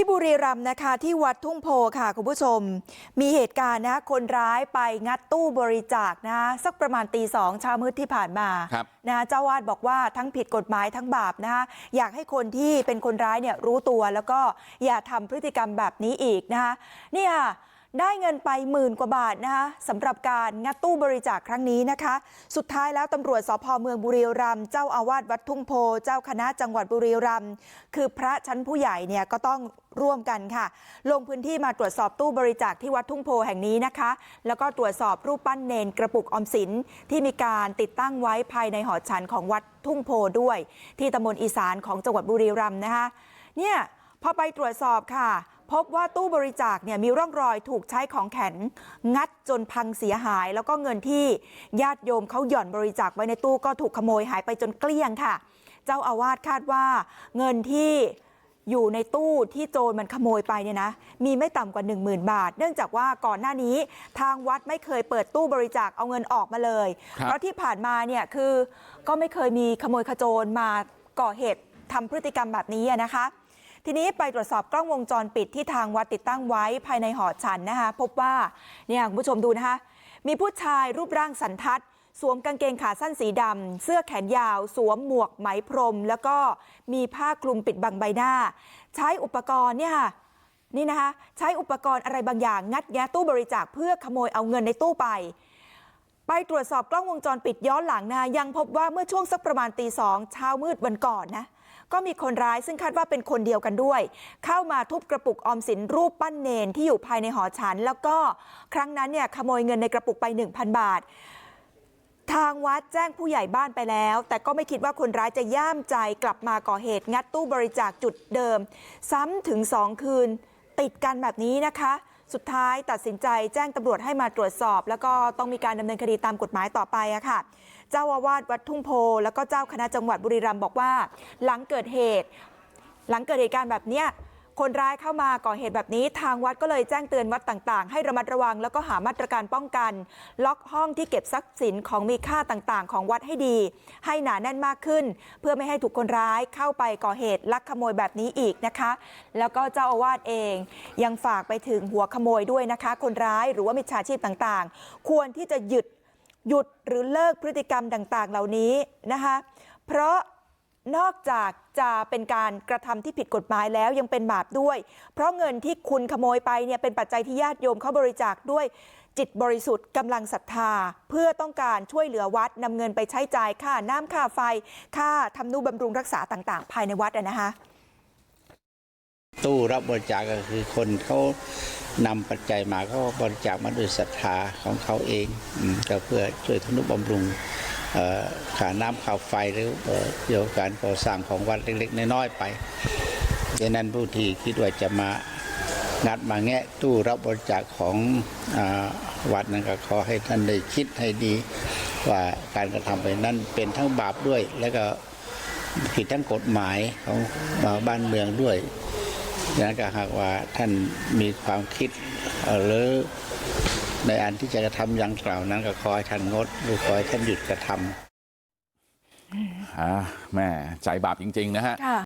ที่บุรีรัมย์นะคะที่วัดทุ่งโพค่ะคุณผู้ชม มีเหตุการณ์นะคนร้ายไปงัดตู้บริจาคนะสักประมาณตีสองเช้ามืดที่ผ่านมาครับนะเจ้าวาดบอกว่าทั้งผิดกฎหมายทั้งบาปนะคะอยากให้คนที่เป็นคนร้ายเนี่ยรู้ตัวแล้วก็อย่าทำพฤติกรรมแบบนี้อีกนะคะนี่ค่ะ ได้เงินไปหมื่นกว่าบาทนะคะสำหรับการงัดตู้บริจาคครั้งนี้นะคะ สุดท้ายแล้วตำรวจสพเมืองบุรีรัมย์เจ้าอาวาสวัดทุ่งโพ เจ้าคณะจังหวัดบุรีรัมย์คือพระชั้นผู้ใหญ่เนี่ยก็ต้องร่วมกันค่ะ ลงพื้นที่มาตรวจสอบตู้บริจาคที่วัดทุ่งโพแห่งนี้นะคะ แล้วก็ตรวจสอบรูปปั้นเนนกระปุกออมสินที่มีการติดตั้งไว้ภายในหอฉันของวัดทุ่งโพด้วย ที่ตำบลอีสานของจังหวัดบุรีรัมย์นะคะ เนี่ยพอไปตรวจสอบค่ะ พบว่าตู้บริจาคเนี่ยมีร่องรอยถูกใช้ของแข็งงัดจนพังเสียหาย แล้วก็เงินที่ญาติโยมเขาหย่อนบริจาคไว้ในตู้ก็ถูกขโมยหายไปจนเกลี้ยงค่ะ เจ้าอาวาสคาดว่าเงินที่อยู่ในตู้ที่โจรมันขโมยไปเนี่ยนะมีไม่ต่ำกว่า 1 0,000 บาท เนื่องจากว่าก่อนหน้านี้ทางวัดไม่เคยเปิดตู้บริจาคเอาเงินออกมาเลยครับเพราะที่ผ่านมาเนี่ยคือก็ไม่เคยมีขโมยขโจรมาก่อเหตุทำพฤติกรรมแบบนี้อะนะคะ ทีนี้ไปตรวจสอบกล้องวงจรปิดที่ทางวัดติดตั้งไว้ภายในหอฉันนะคะพบว่าเนี่ยคุณผู้ชมดูนะคะมีผู้ชายรูปร่างสันทัดสวมกางเกงขาสั้นสีดำ เสื้อแขนยาว สวมหมวกไหมพรม แล้วก็มีผ้าคลุมปิดบังใบหน้า ใช้อุปกรณ์เนี่ยค่ะนี่นะคะใช้อุปกรณ์อะไรบางอย่าง งัดแงะตู้บริจาคเพื่อขโมยเอาเงินในตู้ไป ไปตรวจสอบกล้องวงจรปิดย้อนหลังนะยังพบว่าเมื่อช่วงสักประมาณตีสองเช้ามืดวันก่อนนะ ก็มีคนร้ายซึ่งคาดว่าเป็นคนเดียวกันด้วย เข้ามาทุบกระปุกออมสินรูปปั้นเนนที่อยู่ภายในหอฉัน แล้วก็ครั้งนั้นเนี่ยขโมยเงินในกระปุกไป 1,000 บาท ทางวัดแจ้งผู้ใหญ่บ้านไปแล้ว แต่ก็ไม่คิดว่าคนร้ายจะย่ามใจกลับมาก่อเหตุงัดตู้บริจาคจุดเดิม ซ้ำถึงสองคืนติดกันแบบนี้นะคะ สุดท้ายตัดสินใจแจ้งตำรวจให้มาตรวจสอบ แล้วก็ต้องมีการดำเนินคดีตามกฎหมายต่อไปอะค่ะ เจ้าอาวาสวัดทุ่งโพ แล้วก็เจ้าคณะจังหวัดบุรีรัมย์บอกว่า หลังเกิดเหตุ หลังเกิดเหตุการณ์แบบเนี้ย คนร้ายเข้ามาก่อเหตุแบบนี้ทางวัดก็เลยแจ้งเตือนวัดต่าง ๆ ให้ระมัดระวัง แล้วก็หามาตรการป้องกัน ล็อกห้องที่เก็บทรัพย์สินของมีค่าต่างๆ ของวัดให้ดี ให้หนาแน่นมากขึ้น เพื่อไม่ให้ถูกคนร้ายเข้าไปก่อเหตุลักขโมยแบบนี้อีกนะคะ แล้วก็เจ้าอาวาสเอง ยังฝากไปถึงหัวขโมยด้วยนะคะ คนร้ายหรือว่ามิจฉาชีพต่างๆ ควรที่จะหยุดหยุดหรือเลิกพฤติกรรมต่างๆ เหล่านี้นะคะ เพราะ นอกจากจะเป็นการกระทำที่ผิดกฎหมายแล้วยังเป็นบาปด้วย เพราะเงินที่คุณขโมยไปเนี่ยเป็นปัจจัยที่ญาติโยมเขาบริจาคด้วยจิตบริสุทธิ์กำลังศรัทธา เพื่อต้องการช่วยเหลือวัดนำเงินไปใช้จ่ายค่าน้ำค่าไฟ ค่าทำนุบำรุงรักษาต่างๆ ภายในวัดนะคะตู้รับบริจาคก็คือคนเขานำปัจจัยมาเขาบริจาคมาด้วยศรัทธาของเขาเองก็เพื่อช่วยทนุบำรุง เอ่อค่าน้ำค่าไฟหรือเกี่ยวกับการก่อสร้างของวัดเล็ก ๆ น้อยๆไปดังนั้นผู้ที่คิดว่าจะมางัดมาแงะตู้รับบริจาคของอวัดนั้นก็ขอให้ท่านได้คิดให้ดีว่าการกระทำไปนั้นเป็นทั้งบาปด้วย แล้วก็ผิดทั้งกฎหมายของบ้านเมืองด้วยดังนั้นก็หากว่าท่านมีความคิดหรือ ในอันที่จะกระทำอย่างกล่าวนั้นก็ขอให้ท่านงดหรือขอให้ท่านหยุดกระทำอ่าแม่ใจบาปจริง ๆ นะฮะค่ะ